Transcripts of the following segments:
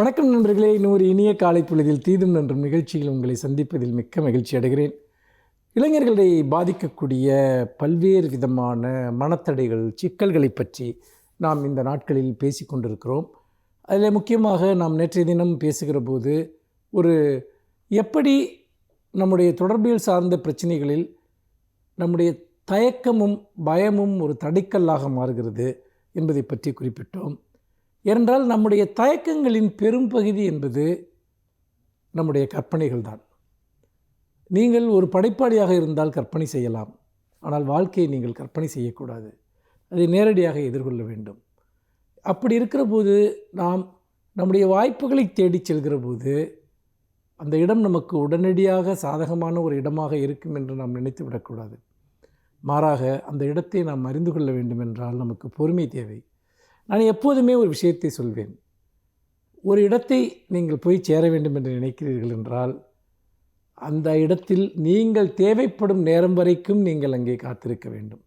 வணக்கம் நண்பர்களே. இன்னொரு இனிய காலை பொழுதில் தீதும் நன்றும் நிகழ்ச்சியில் உங்களை சந்திப்பதில் மிக்க மகிழ்ச்சி அடைகிறேன். இளைஞர்களை பாதிக்கக்கூடிய பல்வேறு விதமான மனத்தடைகள் சிக்கல்களை பற்றி நாம் இந்த நாட்களில் பேசி கொண்டிருக்கிறோம். அதில் முக்கியமாக நாம் நேற்றைய தினம் பேசுகிற போது ஒரு எப்படி நம்முடைய தொடர்பியல் சார்ந்த பிரச்சனைகளில் நம்முடைய தயக்கமும் பயமும் ஒரு தடைக்கல்லாக மாறுகிறது என்பதை பற்றி குறிப்பிட்டோம். ஏனென்றால் நம்முடைய தயக்கங்களின் பெரும்பகுதி என்பது நம்முடைய கற்பனைகள் தான் நீங்கள் ஒரு படைப்பாளியாக இருந்தால் கற்பனை செய்யலாம். ஆனால் வாழ்க்கையை நீங்கள் கற்பனை செய்யக்கூடாது. அதை நேரடியாக எதிர்கொள்ள வேண்டும். அப்படி இருக்கிற போது நாம் நம்முடைய வாய்ப்புகளை தேடிச் செல்கிற போது அந்த இடம் நமக்கு உடனடியாக சாதகமான ஒரு இடமாக இருக்கும் என்று நாம் நினைத்து விடக்கூடாது மாறாக அந்த இடத்தை நாம் அறிந்து கொள்ள வேண்டும் என்றால் நமக்கு பொறுமை தேவை. நான் எப்போதுமே ஒரு விஷயத்தை சொல்வேன். ஒரு இடத்தை நீங்கள் போய் சேர வேண்டும் என்று நினைக்கிறீர்கள் என்றால் அந்த இடத்தில் நீங்கள் தேவைப்படும் நேரம் வரைக்கும் நீங்கள் அங்கே காத்திருக்க வேண்டும்.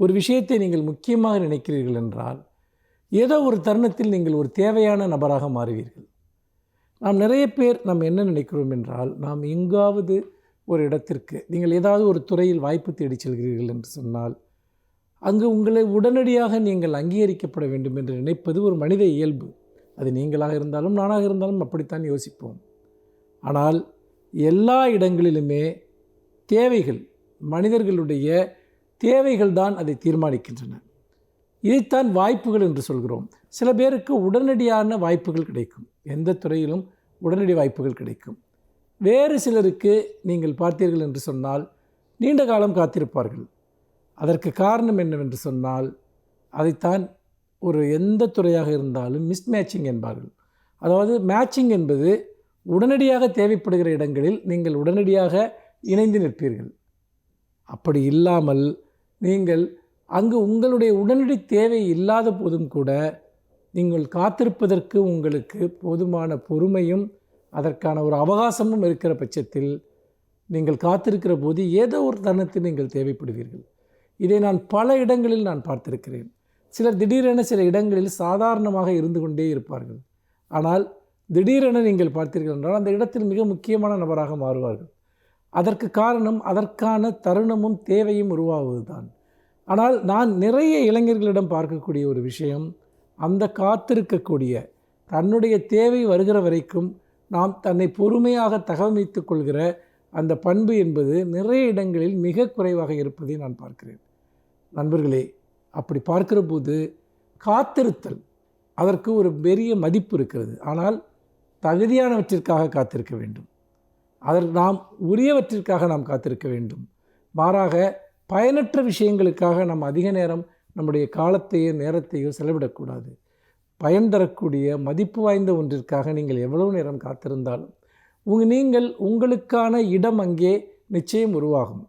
ஒரு விஷயத்தை நீங்கள் முக்கியமாக நினைக்கிறீர்கள் என்றால் ஏதோ ஒரு தருணத்தில் நீங்கள் ஒரு தேவையான நபராக மாறுவீர்கள். நாம் நிறைய பேர் நாம் என்ன நினைக்கிறோம் என்றால் நாம் எங்காவது ஒரு இடத்திற்கு நீங்கள் ஏதாவது ஒரு துறையில் வாய்ப்பு தேடி செல்கிறீர்கள் என்று சொன்னால் அங்கு உங்களை உடனடியாக நீங்கள் அங்கீகரிக்கப்பட வேண்டும் என்று நினைப்பது ஒரு மனித இயல்பு. அது நீங்களாக இருந்தாலும் நானாக இருந்தாலும் அப்படித்தான் யோசிப்போம். ஆனால் எல்லா இடங்களிலுமே தேவைகள் மனிதர்களுடைய தேவைகள் தான் அதை தீர்மானிக்கின்றன. இதைத்தான் வாய்ப்புகள் என்று சொல்கிறோம். சில பேருக்கு உடனடியான வாய்ப்புகள் கிடைக்கும். எந்த துறையிலும் உடனடி வாய்ப்புகள் கிடைக்கும். வேறு சிலருக்கு நீங்கள் பார்த்தீர்கள் என்று சொன்னால் நீண்ட காலம் காத்திருப்பார்கள். அதற்கு காரணம் என்னவென்று சொன்னால் அதைத்தான் ஒரு எந்த துறையாக இருந்தாலும் மிஸ்மேட்சிங் என்பார்கள். அதாவது மேட்சிங் என்பது உடனடியாக தேவைப்படுகிற இடங்களில் நீங்கள் உடனடியாக இணைந்து நிற்பீர்கள். அப்படி இல்லாமல் நீங்கள் அங்கு உங்களுடைய உடனடி தேவை இல்லாத போதும் கூட நீங்கள் காத்திருப்பதற்கு உங்களுக்கு போதுமான பொறுமையும் அதற்கான ஒரு அவகாசமும் இருக்கிற பட்சத்தில் நீங்கள் காத்திருக்கிற போது ஏதோ ஒரு தருணத்தில் நீங்கள் தேவைப்படுவீர்கள். இதை நான் பல இடங்களில் நான் பார்த்திருக்கிறேன். சிலர் திடீரென சில இடங்களில் சாதாரணமாக இருந்து கொண்டே இருப்பார்கள். ஆனால் திடீரென நீங்கள் பார்த்தீர்கள் என்றால் அந்த இடத்தில் மிக முக்கியமான நபராக மாறுவார்கள். அதற்கு காரணம் அதற்கான தருணமும் தேவையும் உருவாவது தான் ஆனால் நான் நிறைய இளைஞர்களிடம் பார்க்கக்கூடிய ஒரு விஷயம் அந்த காத்திருக்கக்கூடிய தன்னுடைய தேவை வருகிற வரைக்கும் நாம் தன்னை பொறுமையாக தகவமைத்து கொள்கிற அந்த பண்பு என்பது நிறைய இடங்களில் மிக குறைவாக இருப்பதை நான் பார்க்கிறேன். நண்பர்களே அப்படி பார்க்கிற போது காத்திருத்தல் அதற்கு ஒரு பெரிய மதிப்பு இருக்கிறது. ஆனால் தகுதியானவற்றிற்காக காத்திருக்க வேண்டும். அதற்கு நாம் உரியவற்றிற்காக நாம் காத்திருக்க வேண்டும். மாறாக பயனற்ற விஷயங்களுக்காக நாம் அதிக நேரம் நம்முடைய காலத்தையோ நேரத்தையோ செலவிடக்கூடாது. பயன் தரக்கூடிய மதிப்பு வாய்ந்த ஒன்றிற்காக நீங்கள் எவ்வளவு நேரம் காத்திருந்தாலும் உங்க நீங்கள் உங்களுக்கான இடம் அங்கே நிச்சயம் உருவாகும்.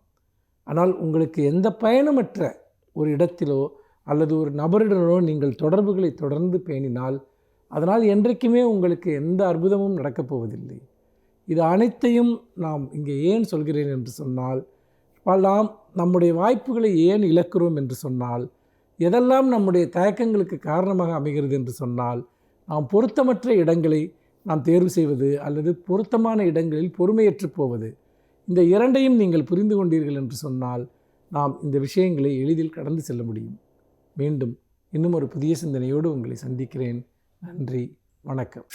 ஆனால் உங்களுக்கு எந்த பயனுமற்ற ஒரு இடத்திலோ அல்லது ஒரு நபரிடனோ நீங்கள் தொடர்புகளை தொடர்ந்து பேணினால் அதனால் என்றைக்குமே உங்களுக்கு எந்த அற்புதமும் நடக்கப் போவதில்லை. இது அனைத்தையும் நாம் இங்கே ஏன் சொல்கிறேன் என்று சொன்னால் நாம் நம்முடைய வாய்ப்புகளை ஏன் இழக்கிறோம் என்று சொன்னால் எதெல்லாம் நம்முடைய தயக்கங்களுக்கு காரணமாக அமைகிறது என்று சொன்னால் நாம் பொருத்தமற்ற இடங்களை நாம் தேர்வு செய்வது அல்லது பொருத்தமான இடங்களில் பொறுமையற்று போவது இந்த இரண்டையும் நீங்கள் புரிந்து கொண்டீர்கள் என்று சொன்னால் நாம் இந்த விஷயங்களை எளிதில் கடந்து செல்ல முடியும். மீண்டும் இன்னும் ஒரு புதிய சிந்தனையோடு உங்களை சந்திக்கிறேன். நன்றி. வணக்கம்.